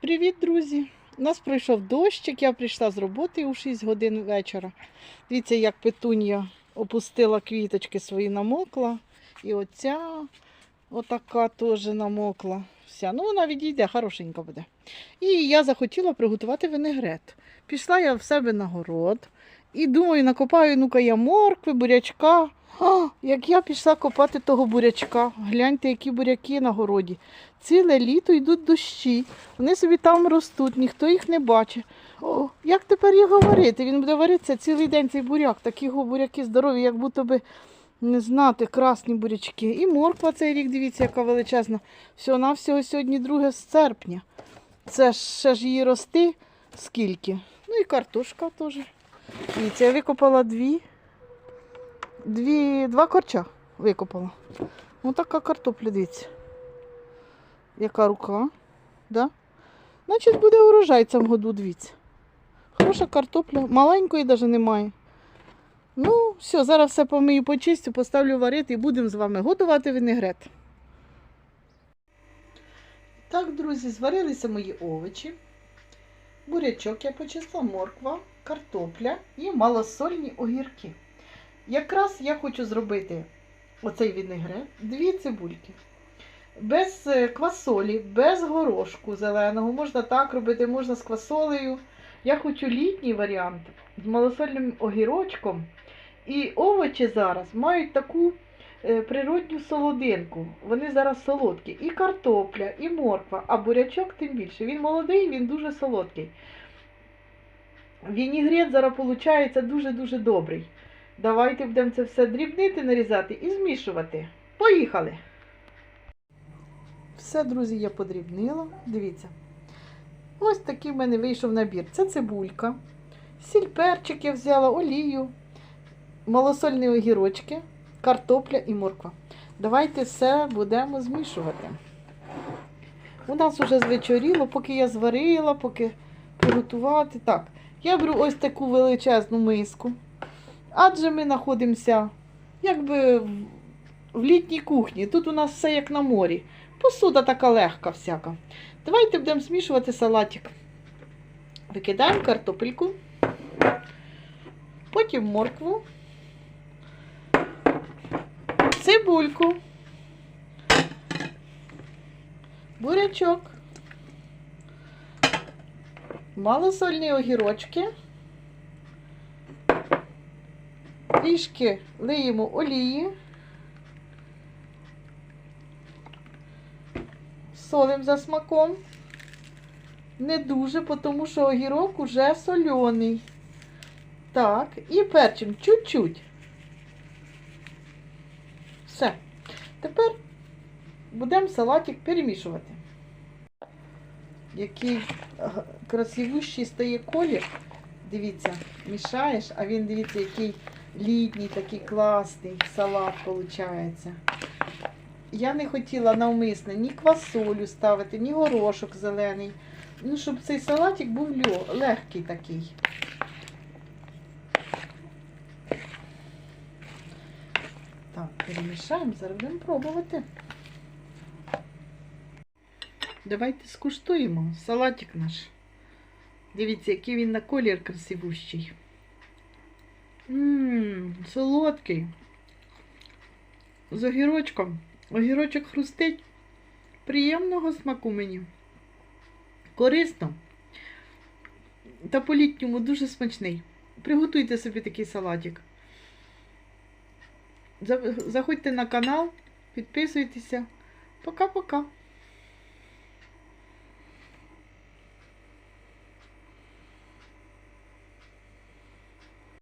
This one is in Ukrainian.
Привіт, друзі! У нас пройшов дощик, я прийшла з роботи у 6 годин вечора. Дивіться, як петунія опустила квіточки свої, намокла. І оця отака теж намокла. Вся. Ну, вона відійде, хорошенька буде. І я захотіла приготувати винегрет. Пішла я в себе на город і думаю, накопаю ну-ка я моркви, бурячка. А, як я пішла копати того бурячка, гляньте, які буряки на городі. Ціле літо йдуть дощі. Вони собі там ростуть, ніхто їх не бачить. О, як тепер його варити? Він буде варитися цілий день цей буряк. Такі буряки здорові, як будто би не знати, красні бурячки. І морква цей рік, дивіться, яка величезна. Всього навсього сьогодні 2 серпня. Це ще ж її рости скільки. Ну і картошка теж. Дивіться, я викопала дві. Дві, два корча викопала. Ось така картопля, дивіться. Яка рука? Да? Значить, буде урожай цьому году, дивіться. Хороша картопля. Маленької навіть немає. Ну, все, зараз все помию почистю, поставлю варити і будемо з вами готувати винегрет. Так, друзі, зварилися мої овочі. Бурячок я почистила, морква, картопля і малосольні огірки. Якраз я хочу зробити оцей вінегрет, дві цибульки. Без е, квасолі, без горошку зеленого. Можна так робити, можна з квасолею. Я хочу літній варіант з малосольним огірочком. І овочі зараз мають таку е, природню солодинку. Вони зараз солодкі. І картопля, і морква, а бурячок тим більше. Він молодий, він дуже солодкий. Вінігрет зараз виходить дуже-дуже добрий. Давайте будемо це все дрібнити, нарізати і змішувати. Поїхали! Все, друзі, я подрібнила. Дивіться. Ось такий в мене вийшов набір. Це цибулька, сіль перчик я взяла, олію, малосольні огірочки, картопля і морква. Давайте все будемо змішувати. У нас вже звечоріло, поки я зварила, поки приготувати. Так, я беру ось таку величезну миску. Адже ми знаходимося якби в- літній кухні. Тут у нас все як на морі. Посуда така легка всяка. Давайте будемо змішувати салатик. Викидаємо картопельку, потім моркву, цибульку, бурячок, малосольні огірочки. Трішки лиємо олії. Солим за смаком. Не дуже, тому що огірок уже соляний. Так, і перчим чуть-чуть. Все. Тепер будемо салатик перемішувати. Який красивущий стає колір. Дивіться, мішаєш, а він, дивіться, який літній, такий класний салат виходить. Я не хотіла навмисно ні квасолю ставити, ні горошок зелений. Ну, щоб цей салатик був легкий такий. Так, перемішаємо, зараз будемо пробувати. Давайте скуштуємо салатик наш. Дивіться, який він на колір красивущий. Ммм, солодкий. З огірочком. Огірочок хрустить. Приємного смаку мені. Корисно. Та по-літньому дуже смачний. Приготуйте собі такий салатик. За- Заходьте на канал, підписуйтеся. Пока-пока.